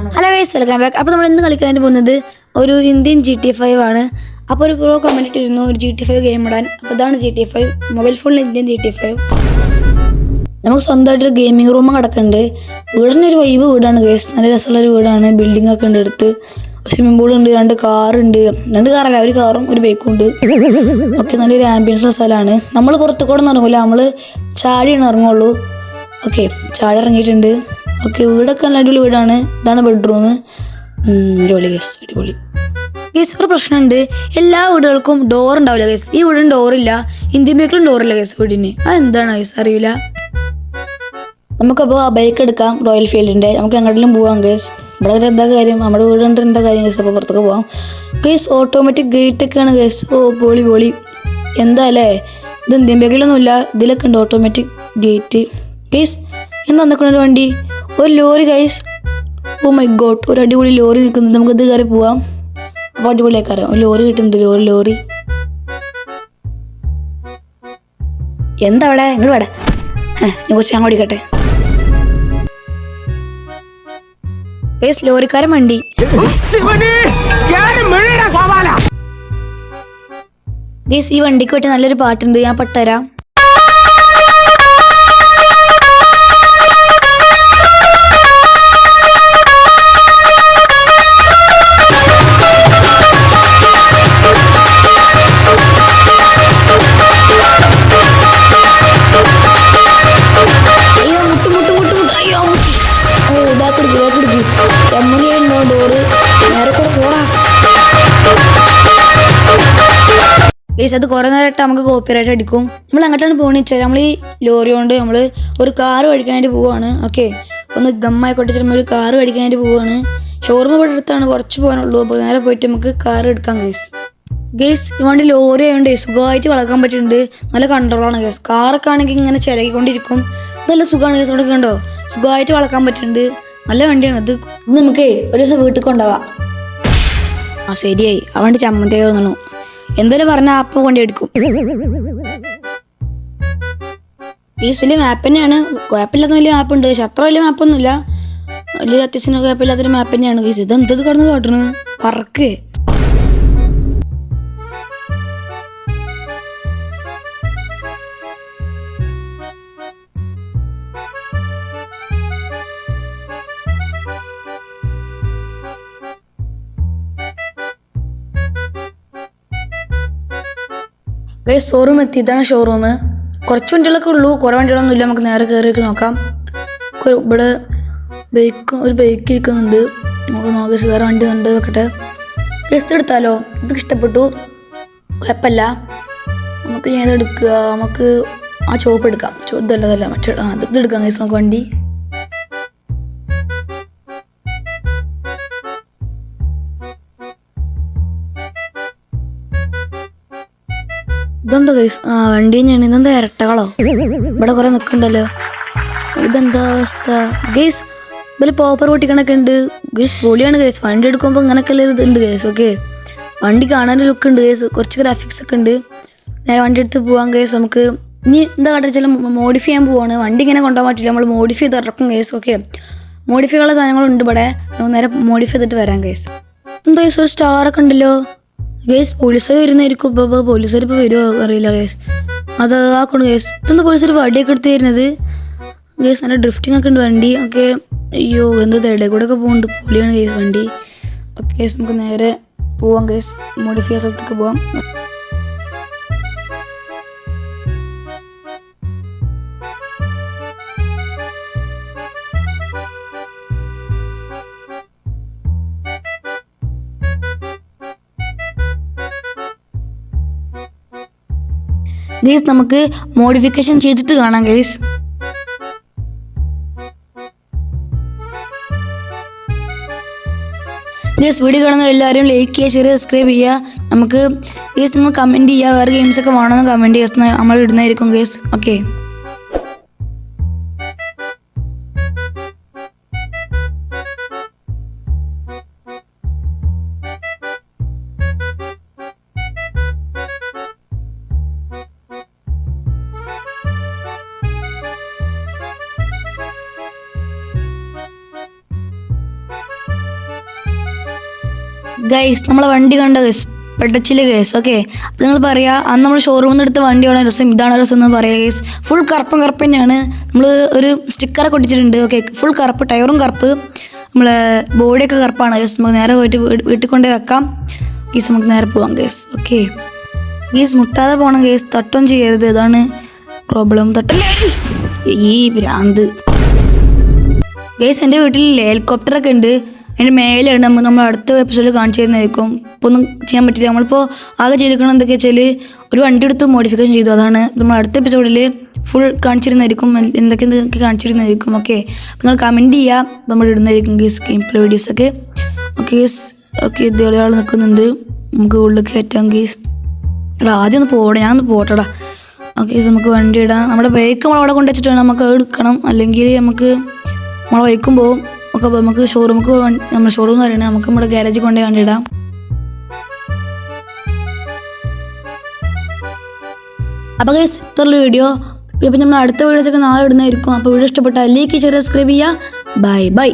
Hello guys welcome back അപ്പോൾ നമ്മൾ ഇന്ന് കളിക്കാൻ പോകുന്നത് ഒരു ഇന്ത്യൻ ജി ടി ഫൈവ് ആണ്. അപ്പോൾ ഒരു പ്രോ കമന്റ് ഇട്ടിരുന്നു ഒരു ജി ടി ഫൈവ് ഗെയിം ഇടാൻ. അപ്പോൾ ഇതാണ് ജി ടി ഫൈവ് മൊബൈൽ ഫോണിൽ ഇന്ത്യൻ ജി ടി ഫൈവ് നമുക്ക് സ്വന്തമായിട്ടൊരു ഗെയിമിംഗ് റൂം കിടക്കുന്നുണ്ട് വീടിനൊരു വൈബ് വീടാണ് ഗൈസ് നല്ല രസമുള്ള ഒരു വീടാണ്. ബിൽഡിംഗ് ഒക്കെ ഉണ്ട് അടുത്ത്. സ്വിമ്മിംഗ് ഉണ്ട് രണ്ട് കാറുണ്ട് രണ്ട് കാറല്ല ഒരു കാറും ഒരു ബൈക്കും ഉണ്ട്. ഒക്കെ നല്ലൊരു ആംബിയൻസ് ഉള്ള സ്ഥലമാണ്. നമ്മൾ പുറത്തു കൂടെ ഇറങ്ങില്ല നമ്മൾ ചാടിയാണ് ഇറങ്ങുള്ളൂ. ഓക്കെ ചാടി ഇറങ്ങിയിട്ടുണ്ട്. ഓക്കെ വീടൊക്കെ നല്ല അടിപൊളി വീടാണ്. ഇതാണ് ബെഡ്റൂം അടിപൊളി ഗസ് അടിപൊളി. ഗസ് ഒരു പ്രശ്നമുണ്ട്. എല്ലാ വീടുകൾക്കും ഡോർ ഉണ്ടാവില്ല ഗസ് ഈ വീടിന് ഡോറില്ല ഇന്ത്യൻ ബേക്കിലും ഡോറില്ല ഗസ് വീടിന്. അത് എന്താണ് ഗസ് അറിയില്ല നമുക്കപ്പോൾ ആ ബൈക്ക് എടുക്കാം റോയൽ ഫീൽഡിന്റെ നമുക്ക് എങ്ങോട്ടെങ്കിലും പോവാം ഗേസ് ഇവിടെ എന്താ കാര്യം? നമ്മുടെ വീട് കണ്ടിട്ട് എന്താ കാര്യം ഗസ് അപ്പോൾ പുറത്തൊക്കെ പോവാം. ഗേസ് ഓട്ടോമാറ്റിക് ഗേറ്റ് ഒക്കെയാണ് ഗേസ് ഓ പൊളി പൊളി. എന്താ അല്ലേ? ഇത് ഇന്ത്യൻ ബേക്കിലൊന്നുമില്ല ഇതിലൊക്കെ ഉണ്ട് ഓട്ടോമാറ്റിക് ഗേറ്റ് ഗേസ് എന്താ നിൽക്കുന്ന ഒരു വണ്ടി ഒരു lorry guys oh my god ഒരു അടിപൊളി ലോറി നിൽക്കുന്നുണ്ട് നമുക്ക് ഇത് കയറി പോവാം. അപ്പോൾ അടിപൊളിയാക്കാരം ഒരു ലോറി കിട്ടുന്നുണ്ട് ലോറി ലോറി. എന്താ അവിടെ ഇങ്ങോട്ട് വേടെ ഞാൻ കുറച്ച് ഞാൻ ഓടിക്കട്ടെ ഏസ് ലോറിക്കാരൻ വണ്ടി. ഗേസ് ഈ വണ്ടിക്ക് പറ്റി നല്ലൊരു പാട്ടുണ്ട്. ഞാൻ പട്ടരാം. ഗേസ് അത് കുറേ നേരമായിട്ട് നമുക്ക് കോപ്പിറൈറ്റ് അടിക്കും. നമ്മൾ അങ്ങോട്ടാണ് പോകണമെന്ന് വെച്ചാൽ നമ്മൾ ഈ ലോറി കൊണ്ട് നമ്മൾ ഒരു കാറ് മേടിക്കാനായിട്ട് പോവാണ്. ഓക്കെ ഒന്ന് ദമ്മായിക്കോട്ടെ നമ്മൾ ഒരു കാറ് മേടിക്കാനായിട്ട് പോവാണ്. ഷോറൂം ഇവിടെ അടുത്താണ് കുറച്ച് പോകാനുള്ളൂ. അപ്പോൾ നേരെ പോയിട്ട് നമുക്ക് കാർ എടുക്കാം ഗേസ് ഗേസ് ഈ വണ്ടി ലോറി ആയതുകൊണ്ട് സുഖമായിട്ട് വളക്കാൻ പറ്റുന്നുണ്ട്. നല്ല കൺട്രോളാണ് ഗേസ് കാറൊക്കെ ആണെങ്കിൽ ഇങ്ങനെ ചിലകിക്കൊണ്ടിരിക്കും. നല്ല സുഖമാണ് ഗേസ് ഇവിടെ കണ്ടോ? സുഖമായിട്ട് വളക്കാൻ പറ്റുന്നുണ്ട്. നല്ല വണ്ടിയാണ് ഇത്. നമുക്കേ ഒരു ദിവസം വീട്ടിൽ കൊണ്ടുപോവാം. ആ ശരിയായി. ആ വണ്ടി ചമ്മന്തി തോന്നണു എന്തായാലും പറഞ്ഞാൽ ആപ്പ് കൊണ്ട് എടുക്കും. ഈ വലിയ മാപ്പ് തന്നെയാണ്. കുഴപ്പമില്ലാത്ത വലിയ മാപ്പ് ഉണ്ട്. പക്ഷെ അത്ര വലിയ മാപ്പൊന്നുമില്ല വലിയ അത്യാവശ്യം കുഴപ്പമില്ലാത്തൊരു മാപ്പ് തന്നെയാണ്. ഗീസ് ഇത് എന്തത് കടന്ന് കാട്ടണ്? പറക്ക്. ഗൈസ് ഷോറൂം എത്തി ഇതാണ് ഷോറൂം കുറച്ച് വണ്ടികളൊക്കെ ഉള്ളൂ. കുറേ വണ്ടികളൊന്നും ഇല്ല. നമുക്ക് നേരെ കയറിയൊക്കെ നോക്കാം. ഇവിടെ ബൈക്ക് ഒരു ബൈക്ക് ഇരിക്കുന്നുണ്ട്. നമുക്ക് നോക്കാം. വേറെ വണ്ടി ഉണ്ട്. നോക്കട്ടെ. ഗൈസ് എടുത്താലോ? ഇത് ഇഷ്ടപ്പെട്ടു. കുഴപ്പമില്ല. നമുക്ക് ഞാൻ എടുക്കുക. നമുക്ക് ആ ചോപ്പ് എടുക്കാം. ചോദ്യം ഇതല്ല ഇതല്ല. മറ്റേ ആ ഇത് എടുക്കാം. ഗൈസ് നമുക്ക് വണ്ടി. ഇതെന്താ ഗൈസ് ആ വണ്ടി ഞാൻ ഇതെന്താ ഇരട്ടകളോ? ഇവിടെ കുറെ നിൽക്കണ്ടല്ലോ ഇതെന്താ അവസ്ഥ? ഗൈസ് ഇതിൽ പോപ്പർ പൊട്ടിക്കണൊക്കെ ഉണ്ട്. ഗൈസ് പൊളിയാണ് ഗൈസ് വണ്ടി എടുക്കുമ്പോൾ ഇങ്ങനൊക്കെ ഉള്ള ഒരു ഇതുണ്ട് ഗൈസ് ഓക്കെ വണ്ടി കാണാൻ ലുക്ക് ഉണ്ട് ഗൈസ് കുറച്ച് ഗ്രാഫിക്സ് ഒക്കെ ഉണ്ട്. നേരെ വണ്ടി എടുത്ത് പോകാൻ ഗൈസ് നമുക്ക്. ഇനി എന്താ കാട്ടുക വെച്ചാൽ മോഡിഫൈ ചെയ്യാൻ പോവാണ്. വണ്ടി ഇങ്ങനെ കൊണ്ടുപോകാൻ പറ്റില്ല. നമ്മൾ മോഡിഫൈ ചെയ്ത് ഇറക്കും ഗൈസ് ഓക്കെ മോഡിഫൈ ഉള്ള സാധനങ്ങളുണ്ട് ഇവിടെ. നേരെ മോഡിഫൈ ചെയ്തിട്ട് വരാം ഗൈസ് എന്താ ഗൈസ് ഒരു സ്റ്റാർ ഒക്കെ ഉണ്ടല്ലോ. ഗേസ് പോലീസുകാർ വരുന്നതായിരിക്കും. ഇപ്പോൾ പോലീസുകാർ ഇപ്പോൾ വരുമോ അറിയില്ല ഗേസ്. അത് ആക്കണം ഗേസ്. ഇതൊന്ന് പോലീസുകാർ വടിയൊക്കെ എടുത്ത് തരുന്നത്. ഗേസ് നല്ല ഡ്രിഫ്റ്റിംഗ് ഒക്കെ ഉണ്ട് വണ്ടി. ഒക്കെ അയ്യോ എന്താ തേടെ കൂടെ ഒക്കെ പോകുന്നുണ്ട് പൊളിയാണ് ഗേസ് വണ്ടി. ഓക്കെ ഗേസ് നമുക്ക് നേരെ പോവാം ഗേസ്. മോഡിഫൈ സ്ഥലത്തേക്ക് പോവാം. ഗേസ് നമുക്ക് മോഡിഫിക്കേഷൻ ചെയ്തിട്ട് കാണാം ഗേസ് ഗേസ് വീഡിയോ കാണുന്നവർ എല്ലാവരും ലൈക്ക് ചെയ്യുക ഷെയർ സബ്സ്ക്രൈബ് ചെയ്യുക. നമുക്ക് ഗേസ് നിങ്ങൾ കമന്റ് ചെയ്യുക വേറെ ഗെയിംസ് ഒക്കെ വേണമെന്ന് കമന്റ് ചെയ്യുക. നമ്മൾ ഇടുന്നതായിരിക്കും ഗേസ് ഓക്കെ ഗൈസ് നമ്മളെ വണ്ടി കണ്ട ഗൈസ് പെട്ടച്ചിൽ ഗൈസ് ഓക്കെ അപ്പോൾ നിങ്ങൾ പറയുക അന്ന് നമ്മൾ ഷോറൂമിൽ നിന്ന് എടുത്ത വണ്ടിയാണ് രസം ഇതാണ് രസം എന്ന് പറയുക ഗൈസ് ഫുൾ കറുപ്പും കറുപ്പ് തന്നെയാണ്. നമ്മൾ ഒരു സ്റ്റിക്കറൊക്കെ ഒട്ടിച്ചിട്ടുണ്ട് ഓക്കെ ഫുൾ കറുപ്പ് ടയറും കറുപ്പ്. നമ്മളെ ബോഡിയൊക്കെ കറുപ്പാണ് ഗൈസ് നമുക്ക് നേരെ പോയിട്ട് വീട്ടിൽ കൊണ്ടുപോയി വെക്കാം. ഗീസ് നമുക്ക് നേരെ പോവാം ഗൈസ് ഓക്കെ ഗീസ് മുട്ടാതെ പോകണം കേസ് തട്ടും ചെയ്യരുത്. അതാണ് പ്രോബ്ലം തട്ടല്ലേ? ഈ ഭ്രാന്ത്. ഗേസ് എന്റെ വീട്ടിൽ ഹെലികോപ്റ്ററൊക്കെ ഉണ്ട്. അതിന്റെ മേലെയാണ് നമ്മൾ നമ്മൾ അടുത്ത എപ്പിസോഡിൽ കാണിച്ചു തരുന്നതായിരിക്കും ഇപ്പോൾ ഒന്നും ചെയ്യാൻ പറ്റില്ല. നമ്മളിപ്പോൾ ആകെ ചെയ്തിരിക്കണം എന്തൊക്കെ വെച്ചാൽ ഒരു വണ്ടി എടുത്ത് മോഡിഫിക്കേഷൻ ചെയ്തു. അതാണ് നമ്മൾ അടുത്ത എപ്പിസോഡിൽ ഫുൾ കാണിച്ചിരുന്നതായിരിക്കും. എന്തൊക്കെ എന്തൊക്കെ കാണിച്ചിരുന്നതായിരിക്കും. ഓക്കെ നിങ്ങൾ കമന്റ് ചെയ്യുക നമ്മൾ ഇടുന്നതായിരിക്കും ഗീസ് ഗെയിം പ്ലേ വീഡിയോസൊക്കെ ഓക്കെ ഗീസ് ഓക്കെ ആൾ നിൽക്കുന്നുണ്ട്. നമുക്ക് ഉള്ളിൽ കയറ്റാം ഗീസ് എടാ ആദ്യം ഒന്ന് പോകണം ഞാൻ ഒന്ന് പോട്ടടാ. ഓക്കെ നമുക്ക് വണ്ടി ഇടാം. നമ്മുടെ ബൈക്ക് നമ്മൾ അവിടെ കൊണ്ടുവച്ചിട്ട് വേണം നമുക്ക് എടുക്കണം. അല്ലെങ്കിൽ നമുക്ക് നമ്മളെ ബൈക്കും പോവും. ഒക്കെ നമുക്ക് ഷോറൂമിക്ക് നമ്മുടെ ഷോറൂം എന്ന് പറയുന്നത് നമുക്ക് നമ്മുടെ ഗാരേജിൽ കൊണ്ടേ കണ്ടിടാം അപ്പോൾ ഗൈസ് ഇത്രയുള്ള വീഡിയോ ഇപ്പം നമ്മൾ അടുത്ത വീഡിയോസൊക്കെ നാളെ ഇടുന്നതായിരിക്കും. അപ്പോൾ വീഡിയോ ഇഷ്ടപ്പെട്ടാൽ ലൈക്ക് ചെയ്ത് സബ്സ്ക്രൈബ് ചെയ്യുക. Bye bye